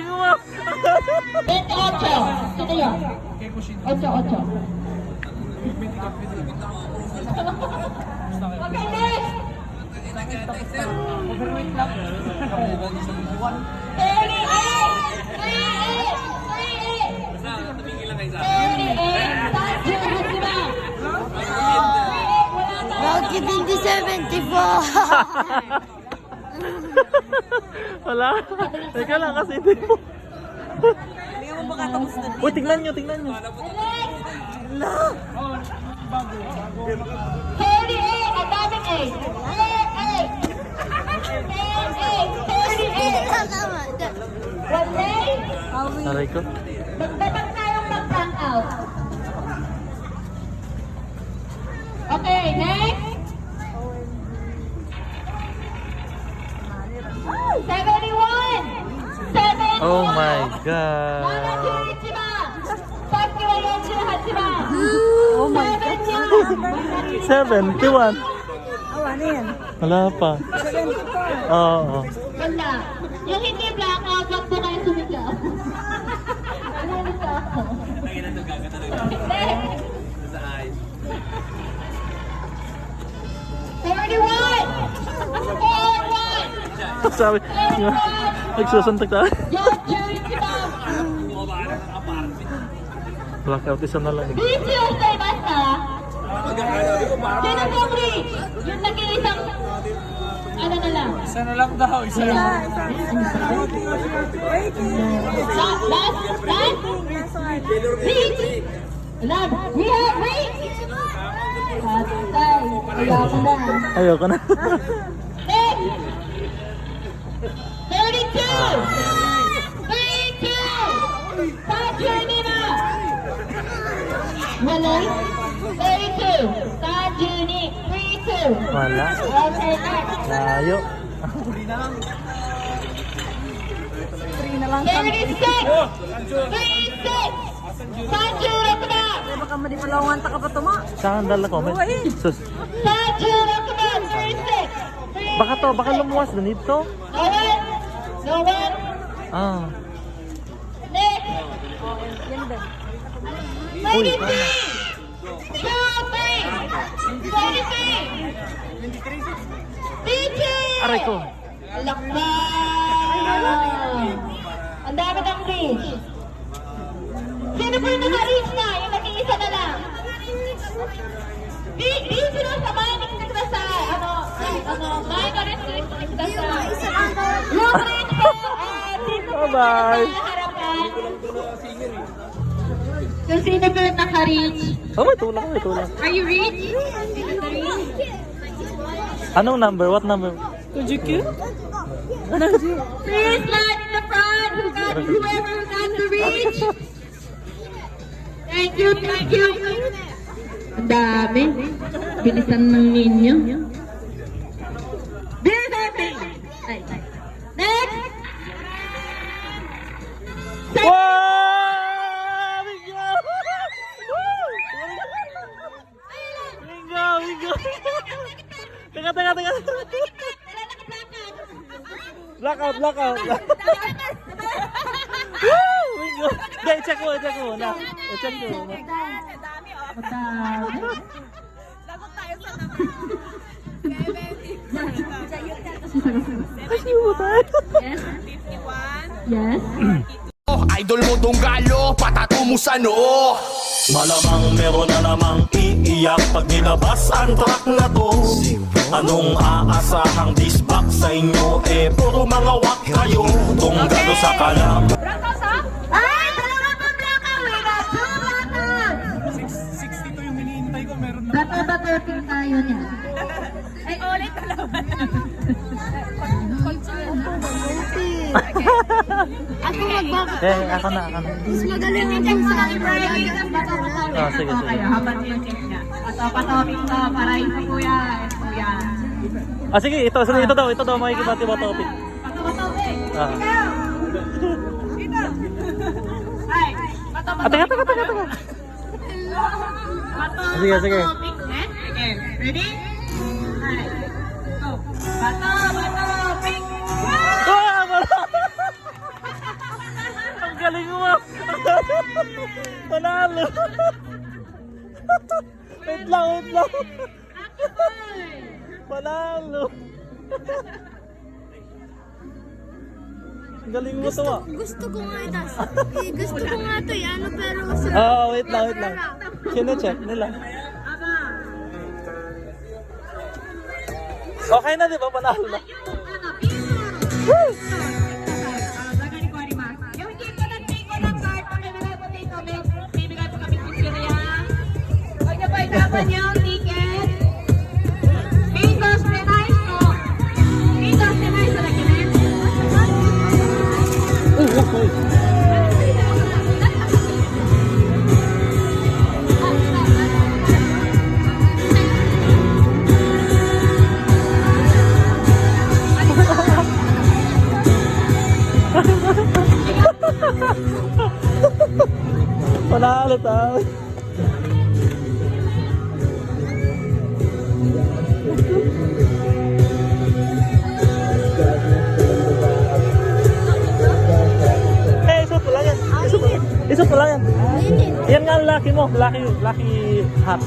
28. Sino yun? 8, 8. Okay, next. 38. Bakit hindi 74? Wala. Teka lang kasi hindi mo. Uy, tingnan nyo, tingnan nyo. 38. Ang daming 8. 38. 38. One day, Aray ko. magbatang tayong mag-prank out. Okay, next. 71! 71! Oh my God! Oh my God! 71! Oh. Ano Wala pa. Oo. Oh. Wala. Yung hindi black out, wag po kayo sumigaw. Ano yan ito? Nangin na talaga. Sa eyes. 31! Sabi, nagsusuntok tayo. Blackout isa na lang. Video sa basta. Pong reach? Yung nag-iisang, ano na lang. Isa na lang daw, isa na lang. La- Last, last. Reach. Love. We have reach. Patay. Kaya ko na. Ayoko na. Next. 32. 32. Sanjuni na. Walay. 32. Sanjuni. 32. Wala. Okay, next. Layo. 36. 36. Sanjuro ka na. Baka madipalawangan ta ka pa tuma. Saan dala ko? Sus. Sanjuro ka na. 36. Baka to, baka lumuwas na dito. Ah. Next. Yan ba? 23. Two, three. 23. DJ. Aray ko. Lakbay. Ang dami ng reach. Sino po yung naka-reach na? Yung nag-iisa na lang. Di, di sila sa Bye-bye. Kung sino yung naka-reach? Oh, may tulak, may tulak. Are you reach? Anong number? What number? Please line in the front. Who got whoever who got the reach? Thank you, thank you. Ang dami. Bilisan ng ninyo. Teka, teka, teka. Blackout, blackout. Woo! Hindi, check mo, check mo muna. I-check mo. Ang dami. Sa noo. Malamang meron na namang iiyak pag nilabas ang track na to. Anong aasahang disbak sa inyo? Eh, puro mga wak kayo. Tunggalo sa kalam Ay, dalawa pa Ako magbaka. Eh, ako na, ako na. Mas magaling yung check mo lang i-Brian. Ah, sige, sige. habang yung check niya. Patopatopic to, para ito kuya. Ito kuya. Ah, sige, ito, sige, ito daw, ito daw, makikibati ba topic? Patopatopic. Ah. Ay, Ah, teka, teka, teka, teka. Sige, sige. Patopatopic. Next, again. Ready? Ay. Go. Patopatopic. Ah, Panalo! wait lang, wait lang! Panalo! Ang Galing mo to ah. Gusto ko nga. Eh, gusto ko nga to ano pero sa... Ah, wait lang, wait lang. Sino-check nila. Okay na, di ba? Panalo na. Yung Panalo tayo. Eh, isa pala yan. Yan. Nga lucky mo. Lucky, lucky hat.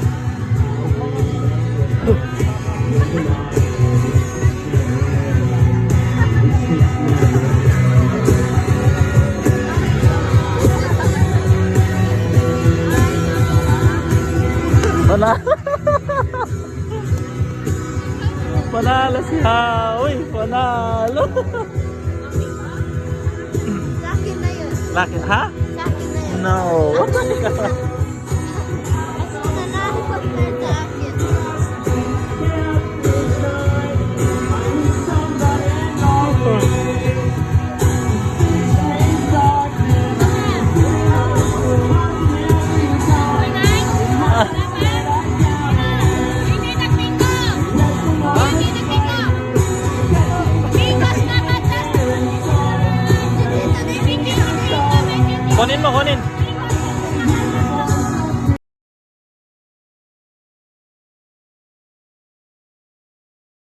Sa akin na yun. Lucky, ha? Akin na yun. No. Nanahot na